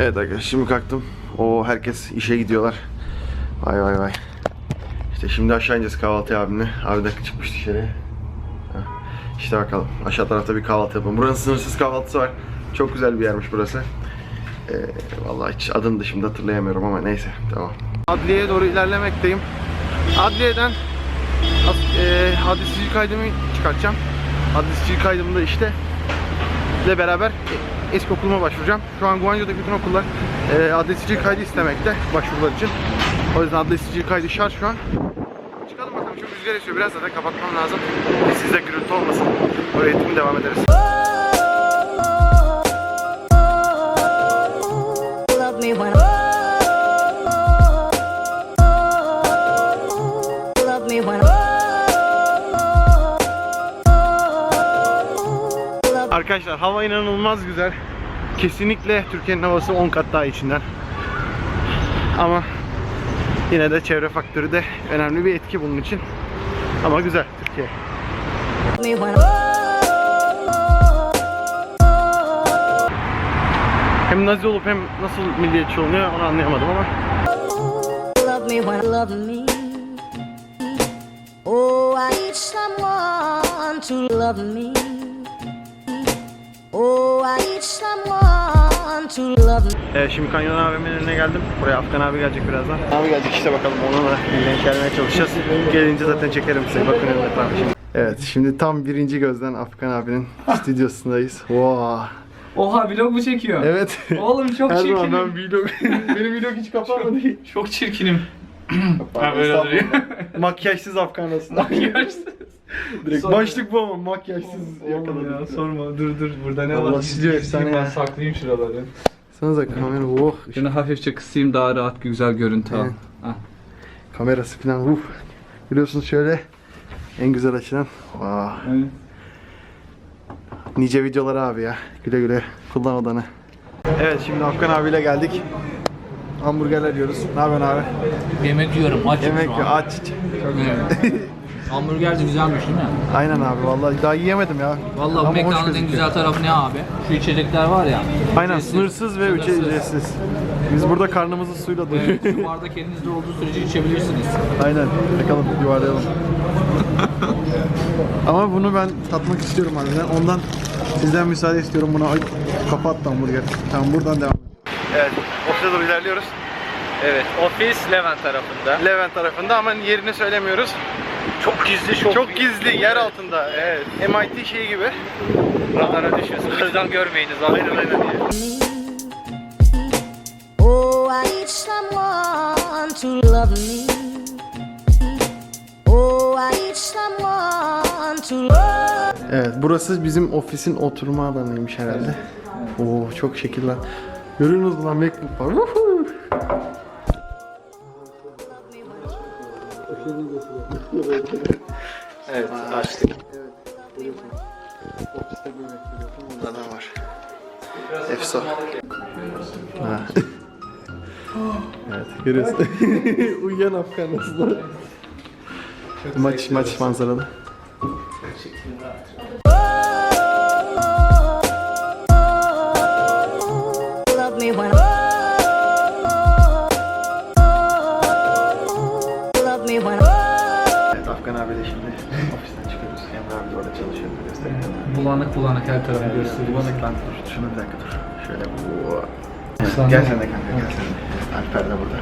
Evet arkadaşlar şimdi kalktım. O herkes işe gidiyorlar. Vay vay vay. İşte şimdi aşağı ineceğiz kahvaltıya abimle. Abi de çıkmış dışarıya. İşte bakalım. Aşağı tarafta bir kahvaltı yapalım. Buranın sınırsız kahvaltısı var. Çok güzel bir yermiş burası. Ee, vallahi hiç adını da şimdi hatırlayamıyorum ama neyse tamam. Adliyeye doğru ilerlemekteyim. Adliyeden e, adli kaydımı çıkartacağım. Adli kaydımda işte ile beraber eski okuluma başvuracağım. Şu an Guangzhou'daki bütün okullar e, adli sicil kaydı istemekte başvurular için. O yüzden adli sicil kaydı şart şu an. Çıkalım bakalım çok rüzgar esiyor. Biraz zaten kapatmam lazım. Sizde gürültü olmasın. Oraya eğitimi devam ederiz. Arkadaşlar hava inanılmaz güzel. Kesinlikle Türkiye'nin havası 10 kat daha içinden. Ama yine de çevre faktörü de önemli bir etki bunun için. Ama güzel Türkiye. Hem nazi olup hem nasıl milliyetçi olunuyor onu anlayamadım ama. Oh I need someone to love me Oh Evet şimdi Kanyon abimin önüne geldim. Buraya Afgan abi gelecek birazdan. Abi gelecek işte bakalım onunla denk gelmeye çalışacağız. Gelince zaten çekerim size. Bakın önüne tamam şimdi. Evet şimdi tam birinci gözden Afgan abinin stüdyosundayız. Wow. Oha vlog mu çekiyor? Evet. Oğlum çok Her çirkinim. zaman ben vlog, benim vlog hiç kapanmadı. Çok çirkinim. Ha, böyle duruyor. Makyajsız Afgan aslında. Makyajsız. Direkt Sonra- başlık bu ama makyajsız yakaladım. ya sorma dur dur burada ne Allah var? stüdyo efsane Ben ya. saklayayım şuraları. Sanıza kamera oh. Şunu hafifçe kısayım daha rahat güzel görüntü al. Evet. Ah. Kamerası falan uh. Biliyorsunuz şöyle en güzel açıdan. Evet. Nice videolar abi ya. Güle güle kullan odanı. Evet şimdi Afgan abiyle geldik. Hamburgerler yiyoruz. Ne yapıyorsun abi? Yemek yiyorum açım Yemek şu an. Aç. Evet. Hamburger de güzelmiş değil mi? Aynen abi vallahi daha yiyemedim ya. Vallahi Ama bu hoş mekanın en gözüküyor. güzel tarafı ne abi? Şu içecekler var ya. Aynen ücretsiz. sınırsız ve üçe Sınırsız. ücretsiz. Biz burada karnımızı suyla doyuruyoruz. Evet, şu bardak elinizde olduğu sürece içebilirsiniz. Aynen. Bakalım yuvarlayalım. Ama bunu ben tatmak istiyorum harbiden. Ondan sizden müsaade istiyorum buna. Ay kapat hamburger. Tamam buradan devam. Evet. Ofise doğru ilerliyoruz. Evet ofis Levent tarafında. Levent tarafında ama yerini söylemiyoruz. Çok gizli çok, Çok gizli yer altında. Evet. MIT şeyi gibi. radara düşüyorsunuz. Buradan görmeyiniz. Aynen aynen. Oh, I need someone to love me. Oh, I need someone to love Evet. Burası bizim ofisin oturma alanıymış herhalde. Oo çok şekil lan. Görüyorsunuz lan MacBook var. Woohoo! Evet açtık. Burada ne var? Efsa. Ha. evet görüyorsun. Uyuyan Afgan aslında. maç maç manzaralı. Bulanık bulanık her tarafı gösteriyor. Bulanık lan dur. Şunu bir dakika dur. Şöyle bu. Aslan. Gel sen de kanka gel sen de. Alper de burada.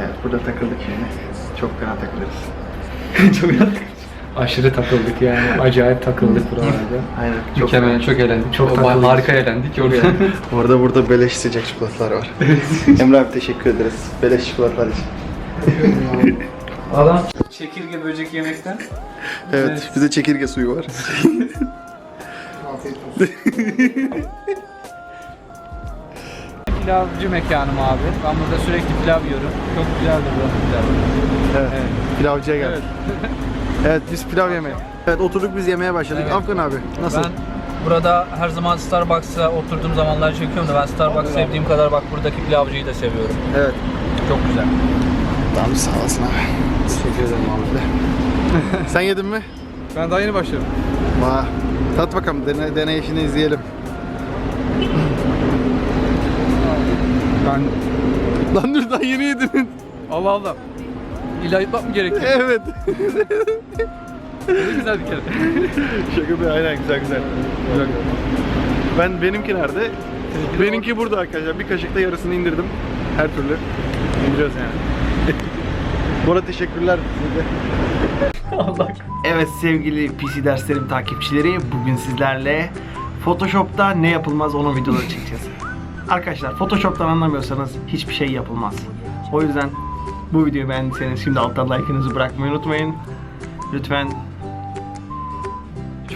Evet burada takıldık şimdi. Çok fena takılırız. çok Aşırı takıldık yani. Acayip takıldık buralarda. Aynen. Çok Mükemmel, çok eğlendik. Çok takıldık. harika eğlendik orada. Orada burada beleş sıcak çikolatalar var. Emre abi teşekkür ederiz. Beleş çikolatalar için. Adam çekirge böcek yemekten. Evet, bir de çekirge suyu var. Pilavcı mekanım abi. Ben burada sürekli pilav yiyorum. Çok güzeldir buranın pilavı. Evet. Evet. Pilavcıya geldik. Evet. biz pilav yemeye. Evet oturduk biz yemeye başladık. Evet. Afgan abi nasıl? Ben burada her zaman Starbucks'a oturduğum zamanlar çekiyorum da ben Starbucks sevdiğim kadar bak buradaki pilavcıyı da seviyorum. Evet. Çok güzel. Tamam sağ olasın abi. Teşekkür ederim abi. Sen yedin mi? Ben daha yeni başladım. Vah. Tat bakalım dene, deneyişini izleyelim. Ben... Lan dur daha yeni yedin. Allah Allah. İlla yutmak mı gerekiyor? evet. Ne güzel bir kere. Şaka bir aynen güzel güzel. Güzel. Ben benimki nerede? Benimki burada arkadaşlar. Bir kaşıkta yarısını indirdim. Her türlü. İndiriyoruz yani. Bora teşekkürler size. Allah. Evet sevgili PC derslerim takipçileri bugün sizlerle Photoshop'ta ne yapılmaz onun videoları çekeceğiz. Arkadaşlar Photoshop'tan anlamıyorsanız hiçbir şey yapılmaz. O yüzden bu videoyu beğendiyseniz şimdi alttan like'ınızı bırakmayı unutmayın. Lütfen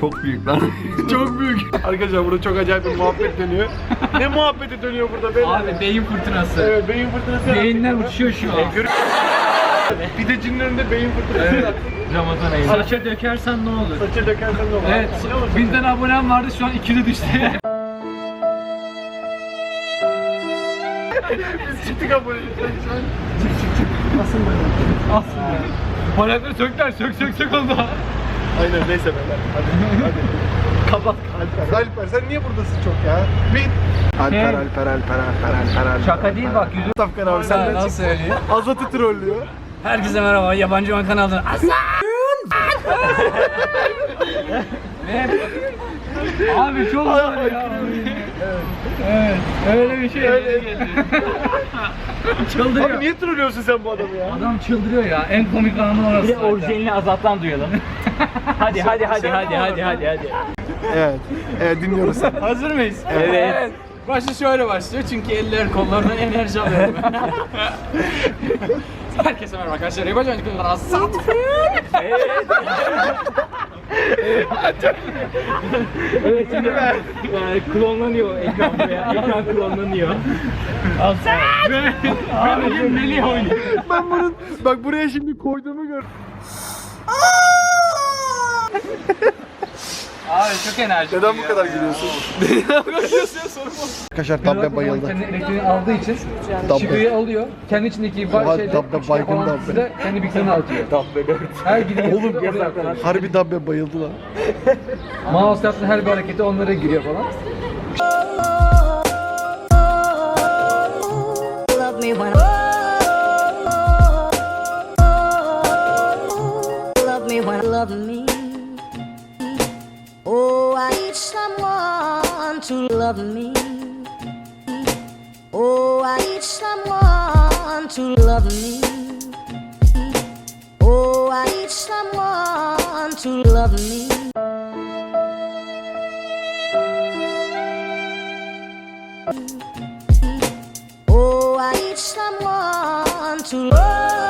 çok büyük lan. çok büyük. Arkadaşlar burada çok acayip bir muhabbet dönüyor. ne muhabbeti dönüyor burada beyler? Abi beyin fırtınası. Evet beyin fırtınası Beyinler uçuyor şu an. Gör- Bir de cinlerinde beyin fırtınası yaptık. Ramazan ayı. Saça dökersen ne olur? Saça dökersen ne olur? Evet, Ne bizden abonem vardı şu an ikili düştü. Biz çıktık abone. Aslında. Palakları sökler, sök sök sök oldu. Aynen neyse beyler. Hadi hadi. Kapat Alper. Alper sen niye buradasın çok ya? Bit. Alper. Alper Alper Alper Alper Alper. Şaka değil bak yüzü. Tafkan abi sen de Nasıl çık. söyleyeyim? Azat'ı trollüyor. Herkese merhaba, yabancı man kanalından. Aslan! Abi çok zor ya. Evet, öyle bir şey. Öyle. Çıldırıyor. Abi niye trollüyorsun sen bu adamı ya? Adam çıldırıyor ya. En komik anı orası. Bir de zaten. orijinalini Azat'tan duyalım. hadi hadi hadi hadi hadi hadi hadi. Evet. Evet dinliyoruz. Hazır mıyız? Evet. Başı şöyle başlıyor çünkü eller kollarından enerji alıyorum. Herkese merhaba arkadaşlar. Yabancı kanalından Aslan. Evet şimdi yani klonlanıyor ekran buraya. Ekran klonlanıyor. Al sen. Abi bugün Melih oynuyor. ben bunun bak buraya şimdi koyduğumu gör. Abi çok enerji. Neden bu kadar gülüyorsun? Arkadaşlar Dabbe bayıldı. Kendi elektriğini aldığı için çıkıyı alıyor. Kendi içindeki var şeyde Dabbe küçük baygın Dabbe. size kendi bilgisayarını atıyor. Dabbe 4. Her gidi Oğlum atıyor. Harbi Dabbe bayıldı lan. Mouse yaptığı her bir hareketi onlara giriyor falan. Love me. Oh, I need someone to love me. Oh, I need someone to love me.